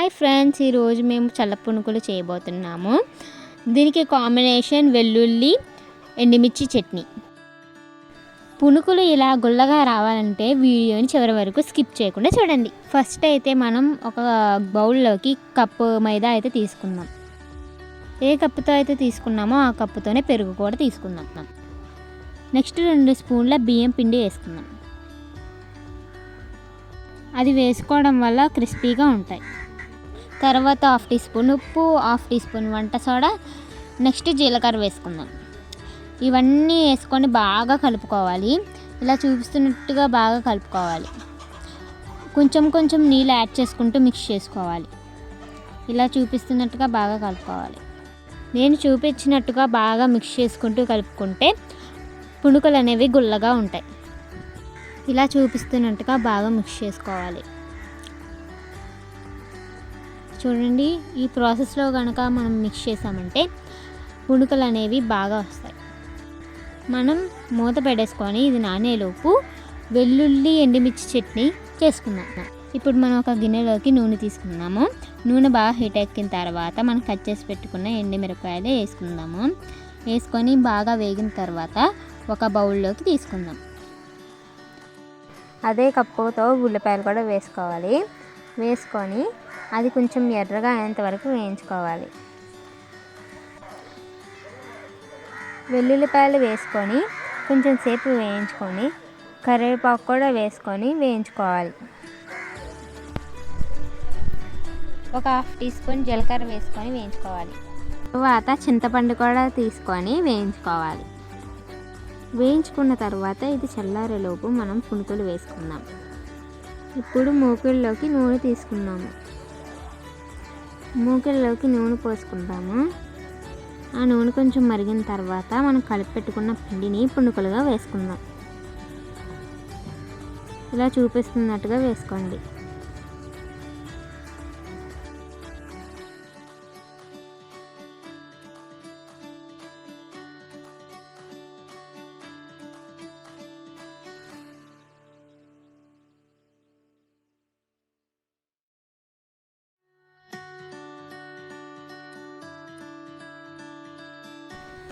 Hi friends ఈరోజు మేము చల్ల పునుకులు చేయబోతున్నాము. దీనికి కాంబినేషన్ వెల్లుల్లి ఎండుమిర్చి చట్నీ. పునుకులు ఇలా గుల్లగా రావాలంటే వీడియోని చివరి వరకు స్కిప్ చేయకుండా చూడండి. ఫస్ట్ అయితే మనం ఒక బౌల్లోకి కప్పు మైదా అయితే తీసుకుందాం. ఏ కప్పుతో అయితే తీసుకున్నామో ఆ కప్పుతోనే పెరుగు కూడా తీసుకుందాం. నెక్స్ట్ రెండు స్పూన్ల బియ్యం పిండి వేసుకుందాం. అది వేసుకోవడం వల్ల క్రిస్పీగా ఉంటాయి. తర్వాత హాఫ్ టీ స్పూన్ ఉప్పు హాఫ్ టీ స్పూన్ వంట సోడా నెక్స్ట్ జీలకర్ర వేసుకుందాం. ఇవన్నీ వేసుకొని బాగా కలుపుకోవాలి. ఇలా చూపిస్తున్నట్టుగా బాగా కలుపుకోవాలి. కొంచెం కొంచెం నీళ్ళు యాడ్ చేసుకుంటూ మిక్స్ చేసుకోవాలి. ఇలా చూపిస్తున్నట్టుగా బాగా కలుపుకోవాలి. నేను చూపించినట్టుగా బాగా మిక్స్ చేసుకుంటూ కలుపుకుంటే పుణుకులు అనేవి గుల్లగా ఉంటాయి. ఇలా చూపిస్తున్నట్టుగా బాగా మిక్స్ చేసుకోవాలి. చూడండి. ఈ ప్రాసెస్లో కనుక మనం మిక్స్ చేసామంటే పుణుకలు అనేవి బాగా వస్తాయి. మనం మూత పెట్టేసుకొని ఇది నానేలోపు వెల్లుల్లి ఎండుమిర్చి చట్నీ చేసుకుందాం. ఇప్పుడు మనం ఒక గిన్నెలోకి నూనె తీసుకుందాము. నూనె బాగా హీట్ ఎక్కిన తర్వాత మనం కట్ చేసి పెట్టుకున్న ఎండుమిరపకాయలు వేసుకుందాము. వేసుకొని బాగా వేగిన తర్వాత ఒక బౌల్లోకి తీసుకుందాం. అదే కప్పుతో ఉల్లిపాయలు కూడా వేసుకోవాలి. వేసుకొని అది కొంచెం ఎర్రగా అయ్యేంత వరకు వేయించుకోవాలి. వెల్లుల్లిపాయలు వేసుకొని కొంచెం సేపు వేయించుకొని కరివేపాకు కూడా వేసుకొని వేయించుకోవాలి. ఒక హాఫ్ టీ స్పూన్ జీలకర్ర వేసుకొని వేయించుకోవాలి. తర్వాత చింతపండు కూడా తీసుకొని వేయించుకోవాలి. వేయించుకున్న తర్వాత ఇది చల్లారేలోపు మనం పునుకులు వేసుకుందాం. ఇప్పుడు మూకుల్లోకి నూనె తీసుకున్నాము. మూకిళ్ళలోకి నూనె పోసుకుంటాము ఆ నూనె కొంచెం మరిగిన తర్వాత మనం కలిపి పెట్టుకున్న పిండిని పునుకులుగా వేసుకుందాం. ఇలా చూపిస్తున్నట్టుగా వేసుకోండి.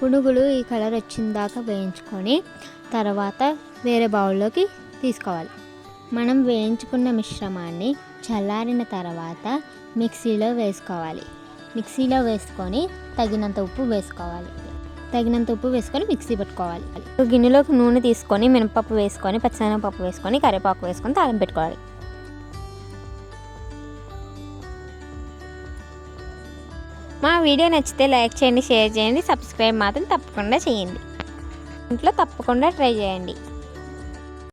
పునుగులు ఈ కలర్ వచ్చిన దాకా వేయించుకొని తర్వాత వేరే బౌల్లోకి తీసుకోవాలి. మనం వేయించుకున్న మిశ్రమాన్ని చల్లారిన తర్వాత మిక్సీలో వేసుకోవాలి. మిక్సీలో వేసుకొని తగినంత ఉప్పు వేసుకోవాలి. తగినంత ఉప్పు వేసుకొని మిక్సీ పెట్టుకోవాలి. ఒక గిన్నెలోకి నూనె తీసుకొని మినపప్పు వేసుకొని పచ్చనపప్పు వేసుకొని కరివేపాకు వేసుకొని తాళం పెట్టుకోవాలి. మా వీడియో నచ్చితే లైక్ చేయండి షేర్ చేయండి సబ్స్క్రైబ్ మాత్రం తప్పకుండా చేయండి. ఇంట్లో తప్పకుండా ట్రై చేయండి.